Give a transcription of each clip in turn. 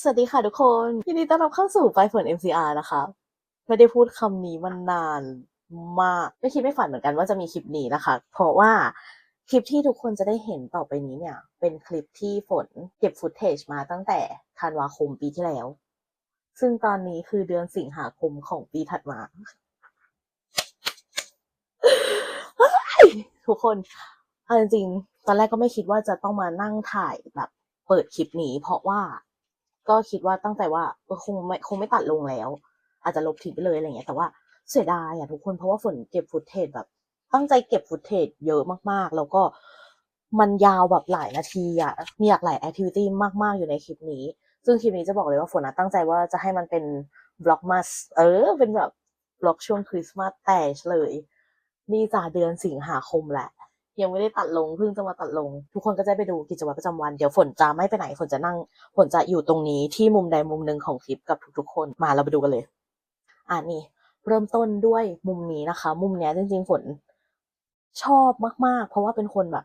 สวัสดีค่ะทุกคน ยินดีต้อนรับเข้าสู่ไปฝน MCR นะคะ ไม่ได้พูดคำนี้มานานมาก ไม่คิดไม่ฝันเหมือนกันว่าจะมีคลิปนี้นะคะ เพราะว่าคลิปที่ทุกคนจะได้เห็นต่อไปนี้เนี่ย เป็นคลิปที่ฝนเก็บฟุตเทจมาตั้งแต่ธันวาคมปีที่แล้ว ซึ่งตอนนี้คือเดือนสิงหาคมของปีถัดมา ทุกคนเอาจริงๆตอนแรกก็ไม่คิดว่าจะต้องมานั่งถ่ายแบบเปิดคลิปนี้ เพราะว่า ก็คิดว่าตั้งใจว่าคงไม่คงไม่ตัดลงแล้ว อาจจะลบทิ้งไปเลยอะไรเงี้ยแต่ว่าเสียดายอะทุกคนเพราะว่าฝนเก็บฟุตเทจแบบ ตั้งใจเก็บฟุตเทจเยอะมากๆ แล้วก็มันยาวแบบหลายนาทีอะมีหลากหลายแอคทิวิตี้มากๆอยู่ในคลิปนี้ ซึ่งคลิปนี้จะบอกเลยว่าฝนนะตั้งใจว่าจะให้มันเป็นบล็อกมัสเออ เป็นแบบบล็อกช่วงคริสต์มาสแต่เลย นี่จ่าเดือนสิงหาคมแหละ ยังไม่ได้ตัดลงเพิ่งจะมาตัดลง ทุกคนก็จะไปดูกิจวัตรประจำวันเดี๋ยวฝนจะไม่ไปไหนฝนจะนั่ง ฝนจะอยู่ตรงนี้ที่มุมใดมุมหนึ่งของคลิปกับทุกๆ คนมาเราไปดูกันเลย อ่านี่ เริ่มต้นด้วยมุมนี้นะคะ มุมเนี้ยจริงๆฝนชอบมากๆ เพราะว่าเป็นคนแบบ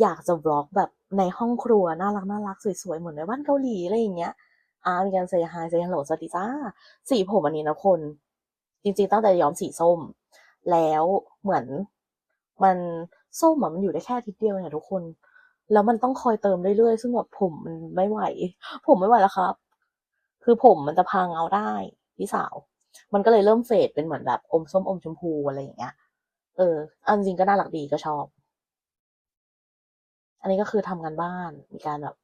อยากจะบล็อกแบบในห้องครัวน่ารักน่ารักสวยๆเหมือนในบ้านเกาหลีอะไรอย่างเงี้ยอ่ามีการเซฮายเซฮัลโหลสวัสดีจ้าสีผมอันนี้นะคน จริงๆตั้งแต่ย้อมสีส้ม แล้วเหมือนมัน ส้มอะมันอยู่ได้แค่อาทิตย์เดียวเนี่ยทุกคน แล้วมันต้องคอยเติมเรื่อยๆ ซึ่งแบบผมมันไม่ไหว ผมไม่ไหวแล้วครับ คือผมมันจะพังเอาได้ พี่สาว มันก็เลยเริ่มเฟดเป็นเหมือนแบบอมส้มอมชมพูอะไรอย่างเงี้ย เออ อันจริงก็น่ารักดีก็ชอบ อันนี้ก็คือทำงานบ้าน มีการแบบ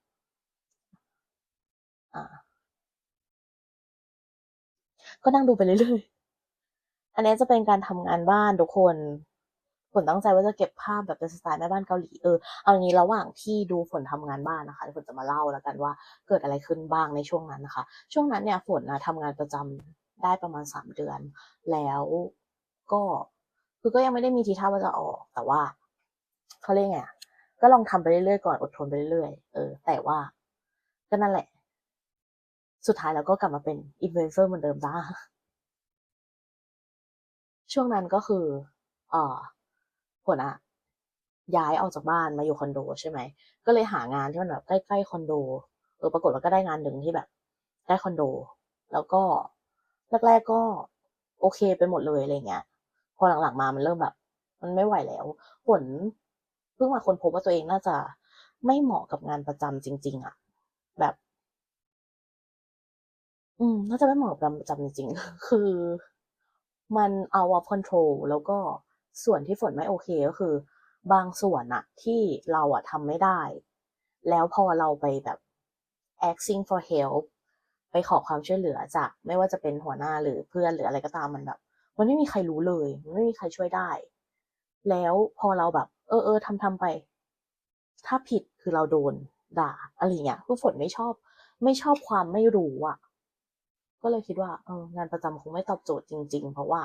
อ่า ก็นั่งดูไปเรื่อยๆ อันนี้จะเป็นการทำงานบ้านทุกคน ฝนตั้งใจว่าจะเก็บภาพแบบเป็นสไตล์แม่บ้านเกาหลีเออเอางี้ระหว่างที่ดูฝนทำงานบ้านนะคะฝนจะมาเล่าแล้วกันว่าเกิดอะไรขึ้นบ้างในช่วงนั้นนะคะ ช่วงนั้นเนี่ยฝนนะทำงานประจำได้ประมาณสามเดือน แล้วก็คือก็ยังไม่ได้มีทีท่าว่าจะออกแต่ว่าเขาเรียกไงก็ลองทำไปเรื่อยๆก่อนอดทนไปเรื่อยๆเออแต่ว่าก็นั่นแหละ สุดท้ายแล้วก็กลับมาเป็นอินฟลูเอนเซอร์เหมือนเดิมจ้าช่วงนั้นก็คือ เอ่อ ฝนอะย้ายออกจากบ้านมาอยู่คอนโดใช่ไหม ก็เลยหางานที่มันแบบใกล้ๆคอนโด เออ ปรากฏว่าก็ได้งานหนึ่งที่แบบใกล้คอนโด แล้วก็แรกๆก็โอเคไปหมดเลยอะไรเงี้ย พอหลังๆมามันเริ่มแบบ มันไม่ไหวแล้วฝนเพิ่งมาคนพบว่าตัวเองน่าจะไม่เหมาะกับงานประจำจริง ๆอะแบบ อืม น่าจะไม่เหมาะกับงานประจำจริงๆ คือมัน out of control แล้วก็ ส่วนที่ฝนไม่โอเคก็คือ บางส่วนอะที่เราอะทำไม่ได้ แล้วพอเราไปแบบ asking for help ไปขอความช่วยเหลือจาก ไม่ว่าจะเป็นหัวหน้าหรือเพื่อนหรืออะไรก็ตามมันแบบ มันไม่มีใครรู้เลย มันไม่มีใครช่วยได้ แล้วพอเราแบบ เออเออทำทำไป ถ้าผิดคือเราโดนด่าอะไรเงี้ยคือฝนไม่ชอบ ไม่ชอบความไม่รู้อะก็เลยคิดว่าเอองานประจำคงไม่ตอบโจทย์จริง ๆ เพราะว่า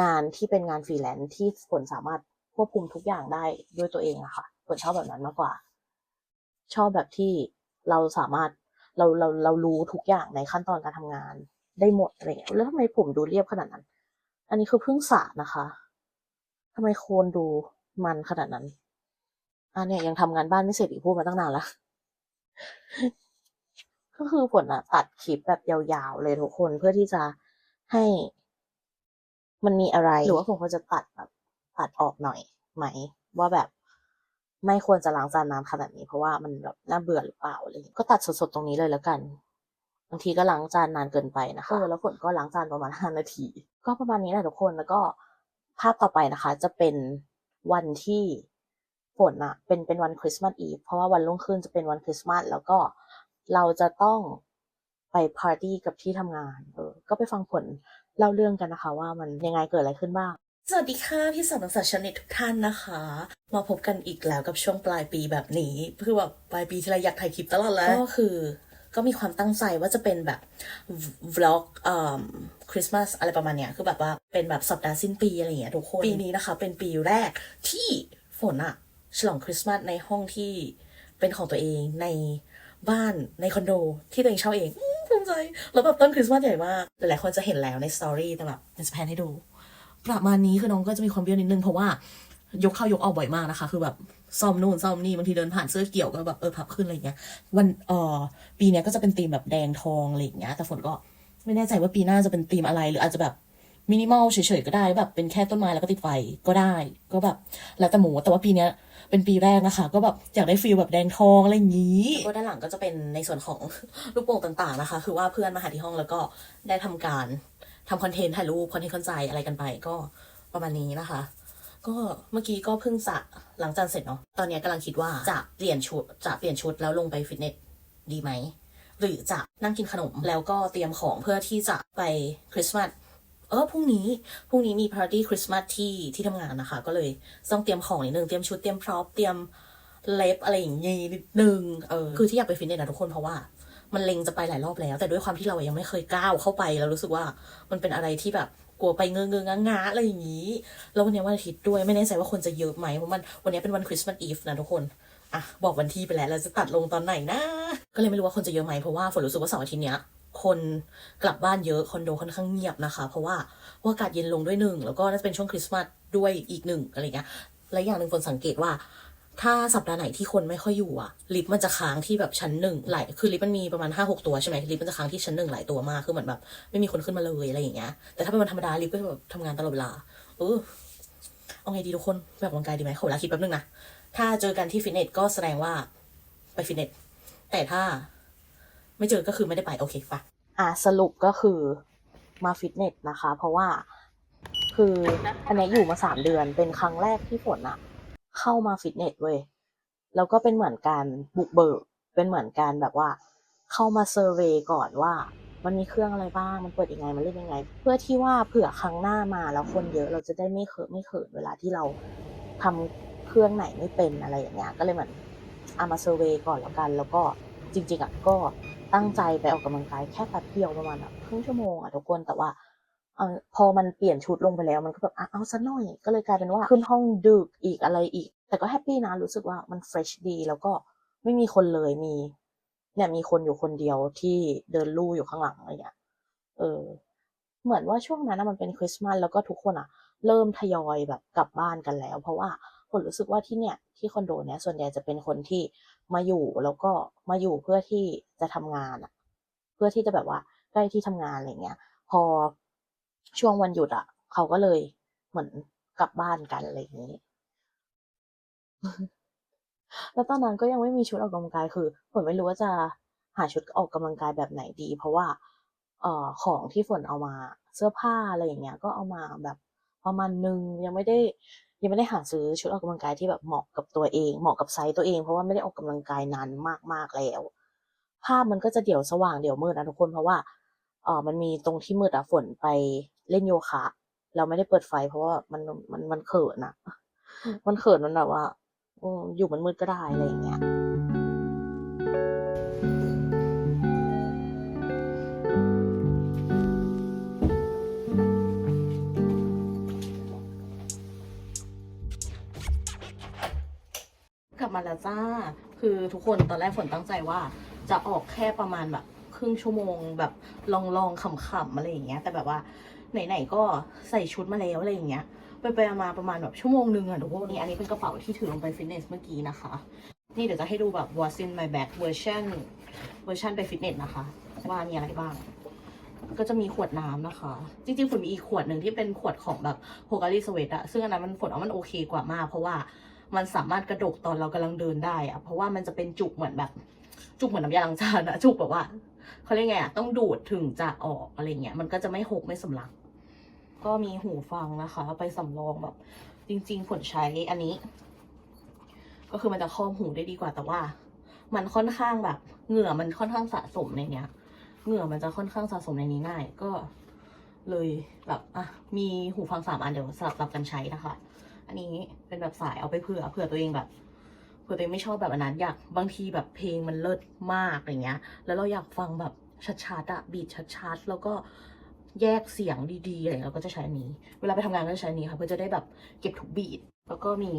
งานที่เป็นงานฟรีแลนซ์ที่ฝนสามารถควบคุมทุกอย่างได้ด้วยตัวเองอะค่ะฝนชอบแบบนั้นมากกว่า ชอบแบบที่เราสามารถเราเราเรารู้ทุกอย่างในขั้นตอนการทำงาน ได้หมดอะไรเงี้ยแล้วทำไมผมดูเรียบขนาดนั้น อันนี้คือเพิ่งสระนะคะทำไมโคนดูมันขนาดนั้นอันเนี้ยยังทำงานบ้านไม่เสร็จอีกพูดมาตั้งนานแล้วก็คือฝนอะตัดคลิปแบบยาวๆเลยทุกคนเพื่อที่จะให้ มันมีอะไร หรือว่าผมควรจะตัดแบบตัดออกหน่อยไหม ว่าแบบไม่ควรจะล้างจานน้ำขนาดนี้ เพราะว่ามันแบบน่าเบื่อหรือเปล่าอะไรอย่างเงี้ยก็ตัดสดๆตรงนี้เลยแล้วกันบางทีก็ล้างจานนานเกินไปนะคะเออแล้วฝนก็ล้างจานประมาณห้านาที ก็ประมาณนี้แหละทุกคนแล้วก็ภาพต่อไปนะคะ จะเป็นวันที่ฝนอะเป็นเป็นวันคริสต์มาสอีฟเพราะว่าวันรุ่งขึ้นจะเป็นวันคริสต์มาสแล้วก็เราจะต้องไปปาร์ตี้กับที่ทำงาน เออ ก็ไปฟังผล เล่าเรื่องกันนะคะ ว่ามันยังไงเกิดอะไรขึ้นบ้าง สวัสดีค่ะพี่สาวนักศึกษาชนิดทุกท่านนะคะ มาพบกันอีกแล้วกับช่วงปลายปีแบบนี้คือแบบปลายปีที่ไรอยากถ่ายคลิปตลอดแล้วก็คือ ก็มีความตั้งใจว่าจะเป็นแบบวล็อกเอ่อคริสต์มาสอะไรประมาณเนี้ยคือแบบว่าเป็นแบบสัปดาห์สิ้นปีอะไรอย่างเงี้ยทุกคนปีนี้นะคะ เป็นปีแรกที่ฝนอะฉลองคริสต์มาสในห้องที่เป็นของตัวเองในบ้านในคอนโดที่ตัวเองเช่าเอง ใจ แล้วแบบต้นคริสต์มาสใหญ่มาก หลายๆคนจะเห็นแล้วในสตอรี่แต่แบบจะแพนให้ดู ประมาณนี้คือน้องก็จะมีความเบี้ยวนิดนึงเพราะว่ายกเข้ายกออกบ่อยมากนะคะ คือแบบซ่อมนู่นซ่อมนี่บางทีเดินผ่านเสื้อเกี่ยวก็แบบเออพับขึ้นอะไรเงี้ย วันเอ่อปีนี้ก็จะเป็นธีมแบบแดงทองอะไรเงี้ย แต่ฝนก็ไม่แน่ใจว่าปีหน้าจะเป็นธีมอะไรหรืออาจจะแบบมินิมอลเฉยๆก็ได้แบบเป็นแค่ต้นไม้แล้วก็ติดไฟก็ได้ ก็แบบแล้วแต่หมูแต่ว่าปีเนี้ย เป็นปีแรกนะคะ ก็แบบอยากได้ฟีลแบบแดงทองอะไรอย่างงี้ก็ด้านหลังก็จะเป็นในส่วนของลูกโป่งต่างๆนะคะ คือว่าเพื่อนมาหาที่ห้องแล้วก็ได้ทำการทำคอนเทนต์ถ่ายรูปคอนเทนต์คอนใจอะไรกันไปก็ประมาณนี้นะคะ ก็เมื่อกี้ก็เพิ่งสระหลังจานเสร็จเนาะตอนนี้ยกำลังคิดว่าจะเปลี่ยนชุดจะเปลี่ยนชุดแล้วลงไปฟิตเนสดีไหมหรือจะนั่งกินขนมแล้วก็เตรียมของเพื่อที่จะไปคริสต์มาส เออพรุ่งนี้พรุ่งนี้มีปาร์ตี้คริสต์มาสที่ที่ทำงานนะคะ ก็เลยต้องเตรียมของนิดนึงเตรียมชุดเตรียมพร็อพเตรียมเล็บอะไรอย่างงี้นิดนึงเออคือที่อยากไปฟิตเนสนะทุกคนเพราะว่ามันเล็งจะไปหลายรอบแล้ว แต่ด้วยความที่เรายังไม่เคยก้าวเข้าไปแล้วรู้สึกว่ามันเป็นอะไรที่แบบกลัวไปเงงเงงงาๆอะไรอย่างนี้ แล้ววันนี้วันอาทิตย์ด้วยไม่แน่ใจว่าคนจะเยอะไหมเพราะมันวันนี้เป็นวันคริสต์มาสอีฟนะทุกคนอะบอกวันที่ไปแล้วเราจะตัดลงตอนไหนนะก็เลยไม่รู้ว่าคนจะเยอะไหมเพราะว่าฝนรู้สึกว่าเสาร์อาทิตย์เนี้ย คนกลับบ้านเยอะคอนโดค่อนข้างเงียบนะคะ เพราะว่าเพราอากาศเย็นลงด้วยหนึ่งแล้วก็น่าจะเป็นช่วงคริสต์มาสด้วยอีกหนึ่งอะไรเงี้ยและอย่างหนึ่งฝนสังเกตว่า ถ้าสัปดาห์ไหนที่คนไม่ค่อยอยู่อะลิฟต์มันจะค้างที่แบบชั้นหนึ่งหลายคือลิฟต์มันมีประมาณห้าหกตัวใช่ไหมลิฟต์มันจะค้างที่ชั้นหนึ่งหลายตัวมากคือเหมือนแบบไม่มีคนขึ้นมาเลยอะไรอย่างเงี้ยแต่ถ้าเป็นวันธรรมดาลิฟต์ก็จะแบบทำงานตลอดเวลาเออเอาไงดีทุกคนแบบออกกำลังกายดีไหมขอเวลาคิดแป๊บนึงนะถ้าเจอกันที่ฟิตเนสก็แสดงว่าไปฟิตเนสแต่ถ้า ไม่เจอก็คือไม่ได้ไปโอเคปะอะสรุปก็คือมาฟิตเนสนะคะ เพราะว่าคืออันนี้อยู่มาสามเดือนเป็นครั้งแรกที่ฝนอะเข้ามาฟิตเนสเว้ยแล้วก็เป็นเหมือนการบุกเบิกเป็นเหมือนการแบบว่า เข้ามาเซอร์เวยก่อนว่า มันมีเครื่องอะไรบ้างมันเปิดยังไงมันเล่นยังไง เพื่อที่ว่าเผื่อครั้งหน้ามาแล้วคนเยอะเราจะได้ไม่เขินไม่เขินเวลาที่เราทำเครื่องไหนไม่เป็นอะไรอย่างเงี้ยก็เลยเหมือนเอามาเซอร์เวยก่อนแล้วกัน แล้วก็จริงๆอะก็ ตั้งใจไปออกกำลังกายแค่แป๊บเดียวประมาณแบบครึ่งชั่วโมงอะทุกคนแต่ว่าอพอมันเปลี่ยนชุดลงไปแล้วมันก็แบบอะเอาซะหน่อย ก็เลยกลายเป็นว่าขึ้นห้องดึกอีกอะไรอีก แต่ก็แฮปปี้นะรู้สึกว่ามันเฟรชดี แล้วก็ไม่มีคนเลยมี เนี่ยมีคนอยู่คนเดียวที่เดินลู่อยู่ข้างหลังอะไรเงี้ยเออ เหมือนว่าช่วงนั้นมันเป็นคริสต์มาสแล้วก็ทุกคนอะเริ่มทยอยแบบกลับบ้านกันแล้ว เพราะว่า ผมรู้สึกว่าที่เนี่ยที่คอนโดเนี้ยส่วนใหญ่จะเป็นคนที่มาอยู่แล้วก็มาอยู่เพื่อที่จะทำงานอะเพื่อที่จะแบบว่าใกล้ที่ทำงานอะไรเงี้ย พอช่วงวันหยุดอะเขาก็เลยเหมือนกลับบ้านกันอะไรอย่างนี้ แล้วตอนนั้นก็ยังไม่มีชุดออกกำลังกายคือฝนไม่รู้ว่าจะหาชุดออกกำลังกายแบบไหนดี เพราะว่า เอ่อของที่ฝนเอามาเสื้อผ้าอะไรอย่างเงี้ย ก็เอามาแบบประมาณนึงยังไม่ได้ ยังไม่ได้หาซื้อชุดออกกำลังกายที่แบบเหมาะกับตัวเอง เหมาะกับไซส์ตัวเอง เพราะว่าไม่ได้ออกกำลังกายนานมากๆแล้ว ภาพมันก็จะเดี๋ยวสว่างเดี๋ยวมืดนะทุกคนเพราะว่าเออมันมีตรงที่มืดอะฝนไปเล่นโยคะ เราไม่ได้เปิดไฟ เพราะว่ามันมันมันเขินอะมันเขินมันแบบว่าอืมอยู่มันมืดก็ได้อะไรอย่างเงี้ย กลับมาแล้วจ้า คือทุกคนตอนแรกฝนตั้งใจว่า จะออกแค่ประมาณแบบครึ่งชั่วโมงแบบลองลองๆขำๆอะไรอย่างเงี้ย แต่แบบว่าไหนๆก็ใส่ชุดมาแล้วอะไรอย่างเงี้ย ไปไปมาประมาณแบบชั่วโมงหนึ่งอะทุกคนนี่อันนี้เป็นกระเป๋าที่ถือลงไปฟิตเนสเมื่อกี้นะคะ นี่เดี๋ยวจะให้ดูแบบ what's in my bag เวอร์ชันเวอร์ชันไปฟิตเนสนะคะ ว่ามีอะไรบ้าง ก็จะมีขวดน้ำนะคะ จริงๆฝนมีอีกขวดหนึ่งที่เป็นขวดของแบบโฮการีสเวตอะซึ่งอันนั้นมันฝนว่ามันโอเคกว่ามากเพราะว่า มันสามารถกระดกตอนเรากำลังเดินได้อะเพราะว่ามันจะเป็นจุกเหมือนแบบ จุกเหมือนน้ำยาล้างจานอะจุกแบบว่าเขาเรียกไงอะต้องดูดถึงจะออกอะไรเงี้ยมันก็จะไม่หกไม่สำลัก ก็มีหูฟังนะคะ ไปสำรองแบบ จริงๆฝนใช้อันนี้ ก็คือมันจะครอบหูได้ดีกว่าแต่ว่า มันค่อนข้างแบบ เหงื่อมันค่อนข้างสะสมในเนี้ย เหงื่อมันจะค่อนข้างสะสมในนี้ง่าย ก็เลยแบบอะมีหูฟังสามอันเดี๋ยวสลับรับกันใช้นะคะ อันนี้เป็นแบบสายเอาไปเผื่อเผื่อตัวเองแบบเผื่อตัวเองไม่ชอบแบบอันนั้นอยากบางทีแบบเพลงมันเลิศมากอย่างเงี้ย แล้วเราอยากฟังแบบชัดๆอะบีทชัดๆแล้วก็แยกเสียงดีๆอะไรเราก็จะใช้อันนี้ เวลาไปทำงานก็จะใช้อันนี้ค่ะเพื่อจะได้แบบเก็บทุกบีทแล้วก็มี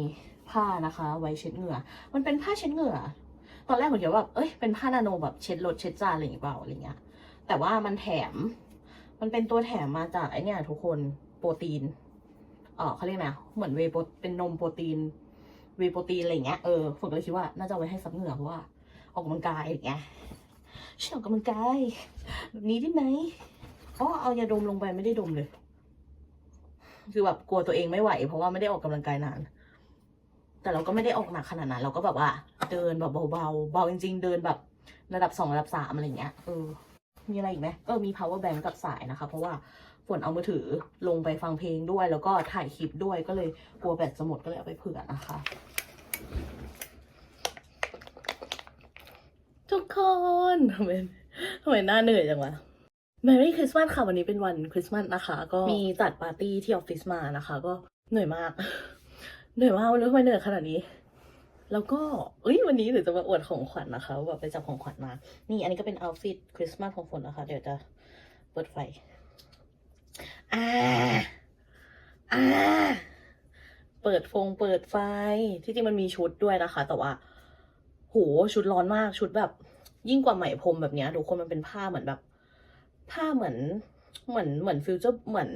ผ้านะคะ ไว้เช็ดเหงื่อ มันเป็นผ้าเช็ดเหงื่อ ตอนแรกผมคิดว่าแบบเอ้ยเป็นผ้านาโนแบบเช็ดรถเช็ดจานอะไรอย่างเงี้ยเปล่าอะไรเงี้ย แต่ว่ามันแถม มันเป็นตัวแถมมาจากไอเนี่ยทุกคนโปรตีน เขาเรียกไงเหมือนเวโปรเป็นนมโปรตีน เวโปรตีนอะไรเงี้ย เออฝนก็เลยคิดว่าน่าจะเอาไว้ให้ซับเหงื่อเพราะว่า ออกกำลังกายอย่างเงี้ยฉันออกกำลังกายแบบนี้ได้ไหมอ๋อเอายาดมลงไปไม่ได้ดมเลย คือแบบกลัวตัวเองไม่ไหว เพราะว่าไม่ได้ออกกำลังกายนาน แต่เราก็ไม่ได้ออกหนักขนาดนั้น เราก็แบบว่า เดินแบบเบาๆ เบาจริง ๆ เดินแบบ ระดับสองระดับสามอะไรเงี้ย เออ มีอะไรอีกไหมเออ มี power bank กับสายนะคะ เพราะว่า ฝนเอามือถือลงไปฟังเพลงด้วย แล้วก็ถ่ายคลิปด้วยก็เลยกลัวแบตจะหมดก็เลยเอาไปเผื่อนะคะ ทุกคนทำไมทำไมหน้าเหนื่อยจังวะ Merry Christmas ค่ะ วันนี้เป็นวันคริสต์มาสนะคะ ก็มีจัดปาร์ตี้ที่ออฟฟิศมานะคะ ก็เหนื่อยมาก เหนื่อยมากไม่รู้ทำไมเหนื่อยขนาดนี้ แล้วก็เอ้ยวันนี้เดี๋ยวจะมาอวดของขวัญนะคะว่าแบบไปจับของขวัญมา นี่อันนี้ก็เป็นเอาท์ฟิตคริสต์มาสของฝนนะคะ เดี๋ยวจะเปิดไฟ อ่าอ่าเปิดฟงเปิดไฟ ที่จริงมันมีชุดด้วยนะคะ แต่ว่า โห ชุดร้อนมาก ชุดแบบ ยิ่งกว่าไหมพรมแบบเนี้ยทุกคนมันเป็นผ้าเหมือนแบบ ผ้าเหมือน เหมือน เหมือนฟิวเจอร์ เหมือน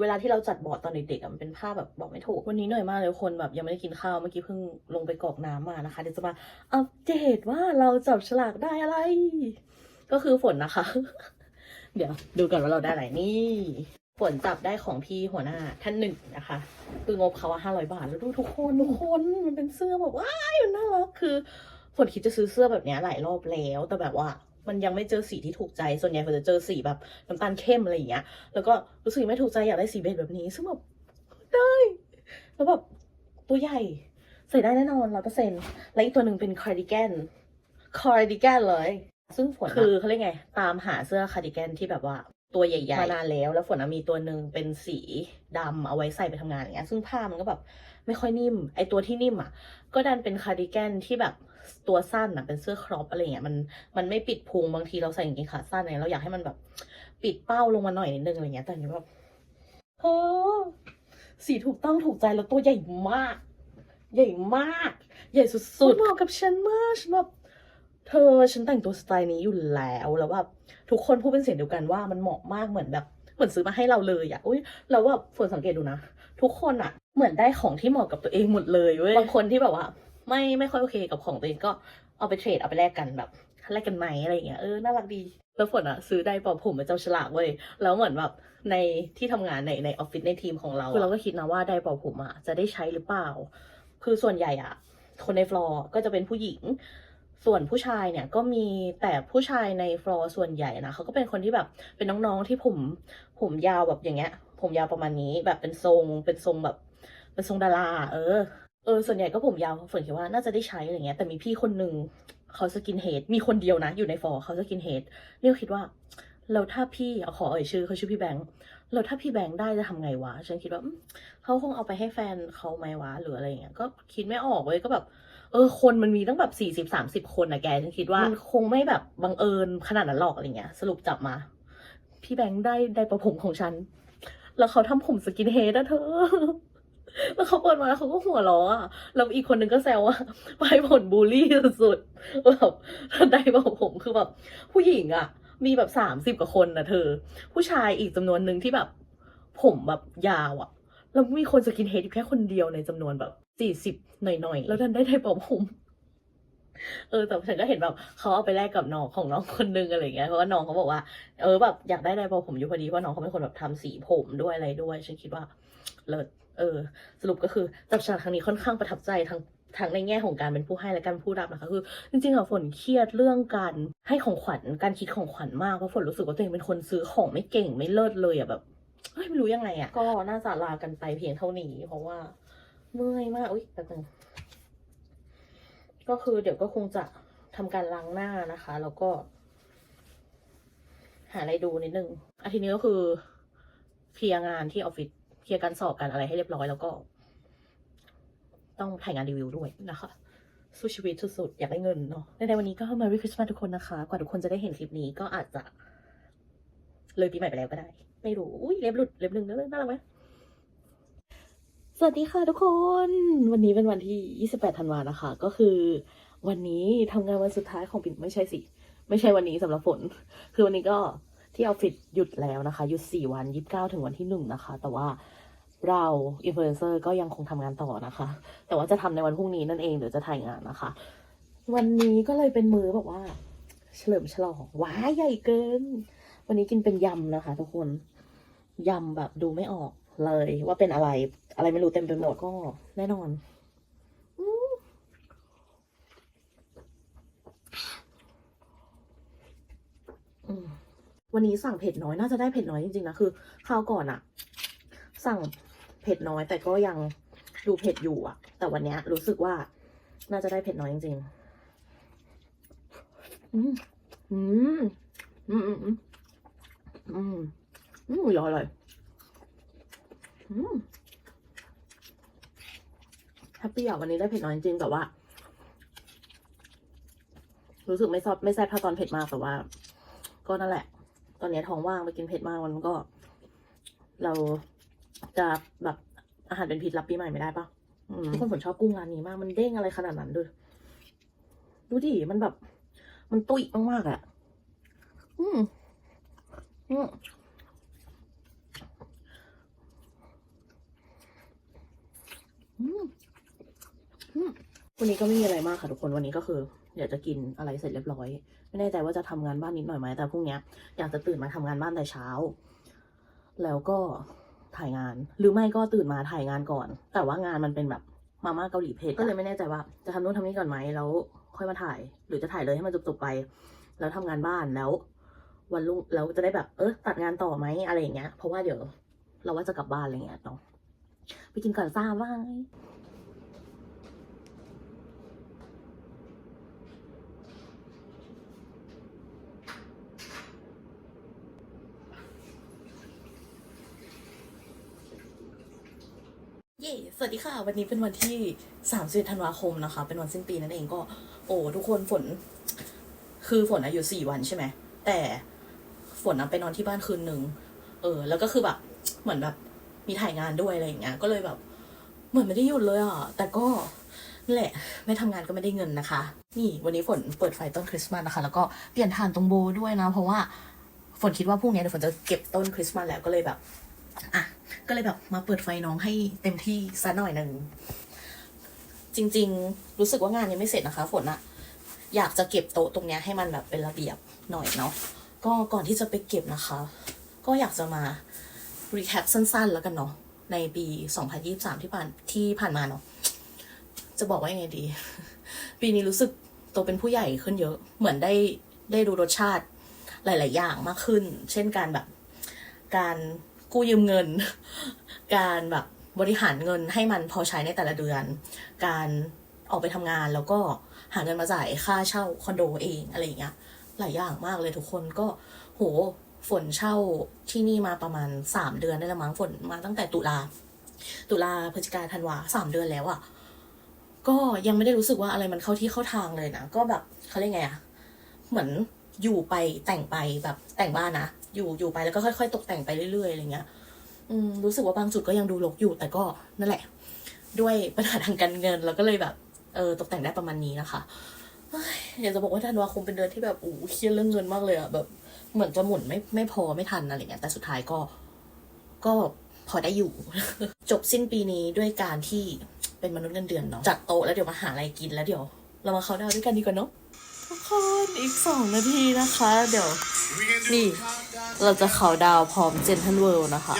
เวลาที่เราจัดบอร์ดตอนเด็กๆมันเป็นผ้าแบบบอกไม่ถูก วันนี้เหนื่อยมากเลยคนแบบยังไม่ได้กินข้าว เมื่อกี้เพิ่งลงไปกรอกน้ำมานะคะ เดี๋ยวจะมาอัปเดตว่าเราจับฉลากได้อะไร ก็คือฝนนะคะ เดี๋ยวดูกันว่าเราได้อะไรนี่ ฝนจับได้ของพี่หัวหน้าท่านหนึ่งนะคะ คืองบเขาว่าห้าร้อยบาท แล้วดูทุกคนทุกคนมันเป็นเสื้อแบบว้ายมันน่ารักคือฝนคิดจะซื้อเสื้อแบบนี้หลายรอบแล้ว แต่แบบว่ามันยังไม่เจอสีที่ถูกใจ ส่วนใหญ่ฝนจะเจอสีแบบน้ำตาลเข้มอะไรอย่างเงี้ย แล้วก็รู้สึกไม่ถูกใจอยากได้สีเบจแบบนี้ ซึ่งแบบได้แล้วแบบตัวใหญ่ใส่ได้แน่นอนร้อยเปอร์เซ็นต์และอีกตัวหนึ่งเป็นคาร์ดิแกนคาร์ดิแกนเลย ซึ่งฝนคือเขาเรียกไง ตามหาเสื้อคาร์ดิแกนที่แบบว่า ตัวใหญ่ๆมานานแล้ว แล้วฝนอะมีตัวหนึ่งเป็นสีดำเอาไว้ใส่ไปทำงานอย่างเงี้ย ซึ่งผ้ามันก็แบบไม่ค่อยนิ่ม ไอตัวที่นิ่มอะ ก็ดันเป็นคาร์ดิแกนที่แบบตัวสั้นอะเป็นเสื้อครอปอะไรเงี้ยมันมันไม่ปิดพุงบางทีเราใส่กางเกงขาสั้นเนี่ยเราอยากให้มันแบบปิดเป้าลงมาหน่อยนิดนึงอะไรเงี้ยแต่อันนี้แบบเออสีถูกต้องถูกใจแล้วตัวใหญ่มาก ใหญ่มาก ใหญ่สุดๆเหมาะกับฉันมากฉันแบบเธอฉันแต่งตัวสไตล์นี้อยู่แล้วแล้วแบบ ทุกคนพูดเป็นเสียงเดียวกันว่ามันเหมาะมากเหมือนแบบเหมือนซื้อมาให้เราเลยอะอุ้ยเราว่าฝนสังเกตดูนะ ทุกคนอะเหมือนได้ของที่เหมาะกับตัวเองหมดเลยเว้ยบางคนที่แบบว่า ไม่ไม่ค่อยโอเคกับของตัวเองก็เอาไปเทรดเอาไปแลกกันแบบแลกกันไหมอะไรอย่างเงี้ยเออน่ารักดีแล้วฝนอะซื้อได้เป่าผมมาเจ้าฉลากเว้ยแล้วเหมือนแบบในที่ทำงานในในออฟฟิศในทีมของเราคือเราก็คิดนะว่าได้เป่าผมอะจะได้ใช้หรือเปล่า คือส่วนใหญ่อะคนในฟลอร์ก็จะเป็นผู้หญิง ส่วนผู้ชายเนี่ยก็มีแต่ผู้ชายในฟลอร์ส่วนใหญ่นะเขาก็เป็นคนที่แบบเป็นน้องๆที่ผมผมยาวแบบอย่างเงี้ย ผมยาวประมาณนี้แบบเป็นทรงเป็นทรงแบบ เป็นทรงดารา เออเออส่วนใหญ่ก็ผมยาวฝนคิดว่าน่าจะได้ใช้อะไรเงี้ยแต่มีพี่คนหนึ่งเขาสกินเฮดมีคนเดียวนะ อยู่ในฟอร์เขาสกินเฮดเรียกคิดว่าแล้วถ้าพี่เอาขอเอ่ยชื่อเขาชื่อพี่แบงค์แล้วถ้าพี่แบงค์ได้จะทำไงวะ ฉันคิดว่าเขาคงเอาไปให้แฟนเขาไหมวะหรืออะไรเงี้ยก็คิดไม่ออกเลยก็แบบ เออคนมันมีตั้งแบบสี่สิบสามสิบคนนะแกฉันคิดว่ามันคงไม่แบบบังเอิญขนาดนั้นหรอกอะไรเงี้ย สรุปจับมา พี่แบงค์ได้ได้ประผมของฉัน แล้วเขาทำผมสกินเฮดอะเธอแล้วเขาเปิดมาเขาก็หัวเราะอะแล้วอีกคนนึงก็แซวว่าไปผลบูลลี่สุดๆแบบได้บอกผมคือแบบผู้หญิงอะมีแบบสามสิบกว่าคนนะเธอ ผู้ชายอีกจำนวนหนึ่งที่แบบ ผมแบบยาวอะแล้วมีคนสกินเฮดอยู่แค่คนเดียวในจำนวนแบบ สี่สิบหน่อยๆ แล้วดันได้ได้บอผมเออแต่ฉันก็เห็นแบบเขาเอาไปแลกกับน้องของน้องคนนึงอะไรอย่างเงี้ยเพราะว่าน้องเขาบอกว่าเออแบบอยากได้ไดร์เป่าผมอยู่พอดีเพราะน้องเขาเป็นคนแบบทำสีผมด้วยอะไรด้วย ฉันคิดว่าเลิศเออ สรุปก็คือจับฉากครั้งนี้ค่อนข้างประทับใจทั้งทั้งในแง่ของการเป็นผู้ให้และการผู้รับนะคะ คือ จริงๆอะฝนเครียดเรื่องการให้ของขวัญการคิดของขวัญมากเพราะฝนรู้สึกว่าตัวเองเป็นคนซื้อของไม่เก่งไม่เลิศเลยอะแบบเฮ้ยไม่รู้ยังไงอะก็น่าจะลากันไปเพียงเท่านี้เพราะว่า เมื่อยมาก อุ้ยแป๊บนึงก็คือเดี๋ยวก็คงจะทำการล้างหน้านะคะ แล้วก็ หาอะไรดูนิดนึงอาทิตย์นี้ก็คือเคลียร์งานที่ออฟฟิศเคลียร์การสอบกันอะไรให้เรียบร้อยแล้วก็ ต้องถ่ายงานรีวิวด้วยนะคะสู้ชีวิตสุดๆ อยากได้เงินเนาะในในวันนี้ก็ Merry Christmas ทุกคนนะคะ กว่าทุกคนจะได้เห็นคลิปนี้ก็อาจจะ เลยปีใหม่ไปแล้วก็ได้ ไม่รู้ อุ้ยเล็บหลุดเล็บหนึ่งน่ารักไหม วัสดีค่ะทุกคน วันนี้เป็นวันที่ 28 ธันวานะคะ ก็คือวันนี้ทำงานวันสุดท้ายของปิ่นไม่ใช่สิ ไม่ใช่วันนี้สำหรับฝน คือวันนี้ก็ที่ออฟฟิศหยุดแล้วนะคะ หยุด 4 วัน 29 ถึงวันที่ 1 นะคะ แต่ว่าเราอินฟลูเอนเซอร์ก็ยังคงทำงานต่อนะคะ แต่ว่าจะทำในวันพรุ่งนี้นั่นเองเดี๋ยวจะถ่ายงานนะคะ วันนี้ก็เลยเป็นมือแบบว่า เฉลิมฉลองว้าใหญ่เกิน วันนี้กินเป็นยำนะคะ ทุกคนยำแบบดูไม่ออกเลยว่าเป็นอะไร อะไรไม่รู้เต็มไปหมดก็แน่นอนอืมอืมวันนี้สั่งเผ็ดน้อยน่าจะได้เผ็ดน้อยจริงๆนะคือคราวก่อนอะสั่งเผ็ดน้อย แต่ก็ยังดูเผ็ดอยู่อะแต่วันเนี้ยรู้สึกว่าน่าจะได้เผ็ดน้อยจริงๆ อืม อืม อืม อืม อืม อืมอืมอร่อยอืม แฮปปี้อะวันนี้ได้เผ็ดน้อยจริงๆแต่ว่า รู้สึกไม่ซอบไม่แซ่บเท่าตอนเผ็ดมากแต่ว่า ก็นั่นแหละ ตอนนี้ท้องว่างไปกินเผ็ดมากมันก็ เราจะแบบอาหารเป็นพิษรับปีใหม่ไม่ได้ปะอืมทุกคนผมชอบกุ้งร้านนี้มาก มันเด้งอะไรขนาดนั้นด้วยดูดิมันแบบ มันตุ้ยมากๆอะอืมอืมอืมอืม วันนี้ก็ไม่มีอะไรมากค่ะทุกคนวันนี้ก็คือเดี๋ยวจะกินอะไรเสร็จเรียบร้อย ไม่แน่ใจว่าจะทำงานบ้านนิดหน่อยไหมแต่พรุ่งนี้อยากจะตื่นมาทำงานบ้านแต่เช้า แล้วก็ถ่ายงาน หรือไม่ก็ตื่นมาถ่ายงานก่อน แต่ว่างานมันเป็นแบบมาม่าเกาหลีเผ็ดก็เลยไม่แน่ใจว่า จะทำนู่นทำนี่ก่อนไหมแล้ว ค่อยมาถ่าย หรือจะถ่ายเลยให้มันจบๆไป แล้วทำงานบ้านแล้ว วันรุ่งเราจะได้แบบเออตัดงานต่อไหมอะไรอย่างเงี้ย เพราะว่าเดี๋ยว เราว่าจะกลับบ้านอะไรเงี้ยเนาะไปกินก่อนซ่าบาย สวัสดีค่ะ วันนี้เป็นวันที่31ธันวาคมนะคะ เป็นวันสิ้นปีนั่นเองก็ โอ้ทุกคนฝน คือฝนอายุสี่วันใช่ไหมแต่ฝนนไปนอนที่บ้านคืนหนึ่งเออ แล้วก็คือแบบเหมือนแบบมีถ่ายงานด้วยอะไรอย่างเงี้ยก็เลยแบบ เหมือนไม่ได้หยุดเลยอะแต่ก็นั่นแหละ ไม่ทำงานก็ไม่ได้เงินนะคะ นี่วันนี้ฝนเปิดไฟต้นคริสต์มาสนะคะ แล้วก็เปลี่ยนถ่านตรงโบด้วยนะ เพราะว่าฝนคิดว่าพรุ่งนี้เดี๋ยวฝนจะเก็บต้นคริสต์มาสแล้วก็เลยแบบอะ ก็เลยแบบมาเปิดไฟน้องให้เต็มที่ซะหน่อยหนึ่งจริง ๆ รู้สึกว่างานยังไม่เสร็จนะคะฝนอะอยากจะเก็บโต๊ะตรงเนี้ยให้มันแบบเป็นระเบียบหน่อยเนาะก็ก่อนที่จะไปเก็บนะคะ ก็อยากจะมา recap สั้นๆ แล้วกันเนาะในปี 2023 ที่ผ่านที่ผ่านมาเนาะจะบอกว่ายังไงดี ปีนี้รู้สึกโตเป็นผู้ใหญ่ขึ้นเยอะ เหมือนได้ได้ดูรสชาติหลาย ๆ อย่างมากขึ้น เช่นการแบบการ กู้ยืมเงิน การแบบบริหารเงินให้มันพอใช้ในแต่ละเดือน การออกไปทำงานแล้วก็หาเงินมาจ่ายค่าเช่าคอนโดเองอะไรอย่างเงี้ยหลายอย่างมากเลยทุกคนก็โหฝนเช่าที่นี่มาประมาณสามเดือนได้ล้วมั้งฝนมาตั้งแต่ตุลาตุลาพฤศจิกาธันวาสามเดือนแล้วอะ่ะ ก็ยังไม่ได้รู้สึกว่าอะไรมันเข้าที่เข้าทางเลยนะ ก็แบบเขาเรียกไงอะเหมือนอยู่ไปแต่งไปแบบแต่งบ้านนะ อยู่อยู่ไปแล้วก็ค่อยๆ ตกแต่งไปเรื่อยๆอะไรเงี้ยอืมรู้สึกว่าบางจุดก็ยังดูรกอยู่ แต่ก็นั่นแหละ ด้วยปัญหาทางการเงินแล้วก็เลยแบบเออตกแต่งได้ประมาณนี้นะคะอยากจะบอกว่าธันวาคมเป็นเดือนที่แบบอู้เครียดเรื่องเงินมากเลยอะแบบเหมือนจะหมุนไม่ไม่พอไม่ทันอะไรเงี้ยแต่สุดท้ายก็ ก็พอได้อยู่ จบสิ้นปีนี้ด้วยการที่เป็นมนุษย์เงินเดือนเนาะจัดโต๊ะแล้วเดี๋ยวมาหาอะไรกินแล้วเดี๋ยว เรามาเขาดาวด้วยกันดีกว่าเนาะ ทุกคนอีกสองนาทีนะคะ เดี๋ยว นี่ เราจะเขาน์ดาวน์พร้อมเจนทันเวิลด์นะคะ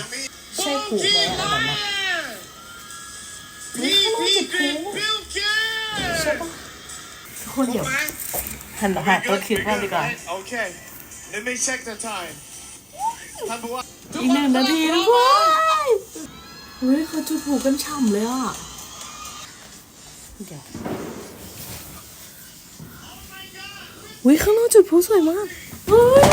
ใช่ผูกไหมอันนั้นอะนี่เขาต้องจุดพลุใช่ปะทุกคนเดี๋ยวหันหาตัวคิดว่าดีกว่า Okay. Let me check the time. ท่านบอกว่าอีกหนึ่งนาทีทุกคนเฮ้ยเขาจุดผูกันฉ่ำเลยอะเดี๋ยว เฮ้ยข้างนอกจุดพลุสวยมากเฮ้ย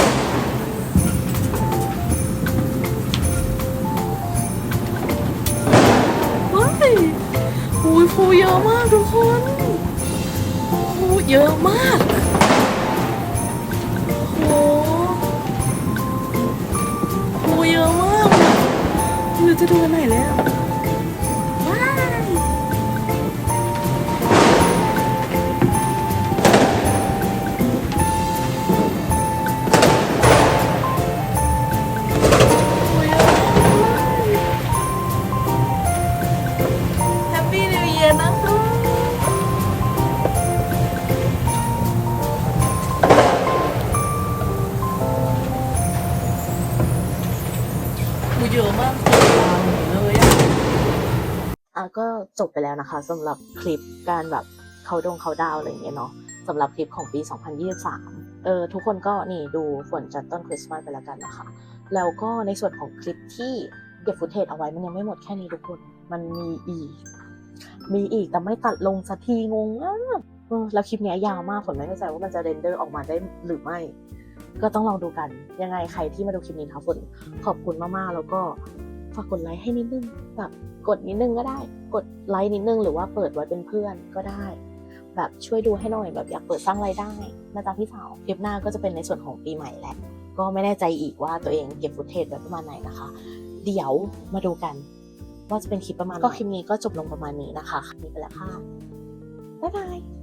เฮ้ยอุ้ยเยอะมากทุกคนฟูเยอะมากโอ้ฟูเยอะมากไม่รู้จะดูกันไหนแล้ว บไปแล้วนะคะสำหรับคลิปการแบบเขาดงเขาดาวอะไรอย่างเงี้ยเนาะสำหรับคลิปของปี 2023 เออทุกคนก็นี่ดูฝนจัดต้นคริสต์มาสไปแล้วกันนะคะ แล้วก็ในส่วนของคลิปที่เก็บฟุตเทจเอาไว้มันยังไม่หมดแค่นี้ทุกคน มันมีอีก มีอีกแต่ไม่ตัดลงสักทีงงมากแล้วคลิปนี้ยาวมากฝนไม่แน่ใจว่ามันจะเรนเดอร์ออกมาได้หรือไม่ ก็ต้องลองดูกัน ยังไงใครที่มาดูคลิปนี้นะคะฝนขอบคุณมากๆ แล้วก็ากกดไลค์ให้นิดนึงแบบกดนิดนึงก็ได้ กดไลค์นิดนึงหรือว่าเปิดไว้เป็นเพื่อนก็ได้ แบบช่วยดูให้หน่อยแบบอยากเปิดสร้างรายได้นะจ๊ะพี่สาวคลิปหน้าก็จะเป็นในส่วนของปีใหม่แหละ ก็ไม่แน่ใจอีกว่าตัวเองเก็บฟุตเทจไว้ประมาณไหนนะคะ เดี๋ยวมาดูกัน ว่าจะเป็นคลิปประมาณไหนก็คลิปนี้ก็จบลงประมาณนี้นะคะคลิปนี้ไปแล้วค่ะบ๊ายบาย